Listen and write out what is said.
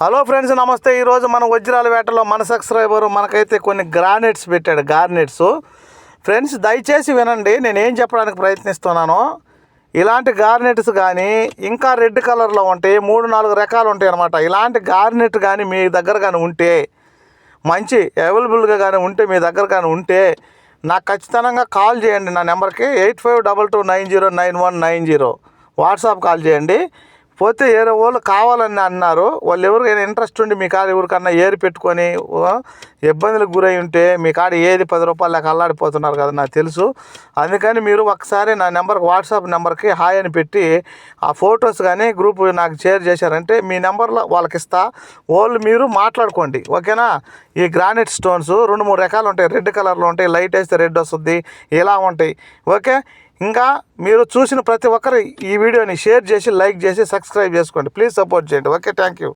Hello friends నమస్తే. ఈరోజు మన వజ్రాల వేటలో మన సబ్స్క్రైబర్ మనకైతే కొన్ని గ్రానైట్స్ పెట్టాడు గార్నెట్స్. ఫ్రెండ్స్ దయచేసి వినండి నేను ఏం చెప్పడానికి ప్రయత్నిస్తున్నానో. ఇలాంటి గార్నెట్స్ కానీ ఇంకా రెడ్ కలర్లో ఉంటాయి మూడు నాలుగు రకాలు ఉంటాయి అనమాట ఇలాంటి గార్నెట్ కానీ మీ దగ్గర కానీ ఉంటే మంచి అవైలబుల్గా కానీ ఉంటే మీ దగ్గర కానీ ఉంటే నాకు ఖచ్చితంగా కాల్ చేయండి. నా నెంబర్కి eight five double two nine zero nine one nine zero. WhatsApp call చేయండి. పోతే వేరే వాళ్ళు కావాలని అన్నారు. వాళ్ళు ఎవరికైనా ఇంట్రెస్ట్ ఉండి మీ కాడ ఎవరికన్నా ఏరి పెట్టుకొని ఇబ్బందులకు గురై ఉంటే మీ కాడ ఏది పది రూపాయలు లేక అల్లాడిపోతున్నారు కదా నాకు తెలుసు. అందుకని మీరు ఒకసారి నా నెంబర్కి వాట్సాప్ నెంబర్కి హాయ్ అని పెట్టి ఆ ఫొటోస్ కానీ గ్రూప్ నాకు షేర్ చేశారంటే మీ నెంబర్లో వాళ్ళకి ఇస్తా. వాళ్ళు మీరు మాట్లాడుకోండి. ఓకేనా? ఈ గ్రానైట్ స్టోన్స్ రెండు మూడు రకాలు ఉంటాయి. రెడ్ కలర్లో ఉంటాయి లైట్ వేస్తే రెడ్ వస్తుంది ఇలా ఉంటాయి. ఓకే? ఇంకా మీరు చూసిన ప్రతి ఒక్కరు ఈ వీడియోని షేర్ చేసి లైక్ చేసి సబ్స్క్రైబ్ చేసుకోండి. ప్లీజ్ సపోర్ట్ చేయండి. Okay thank you.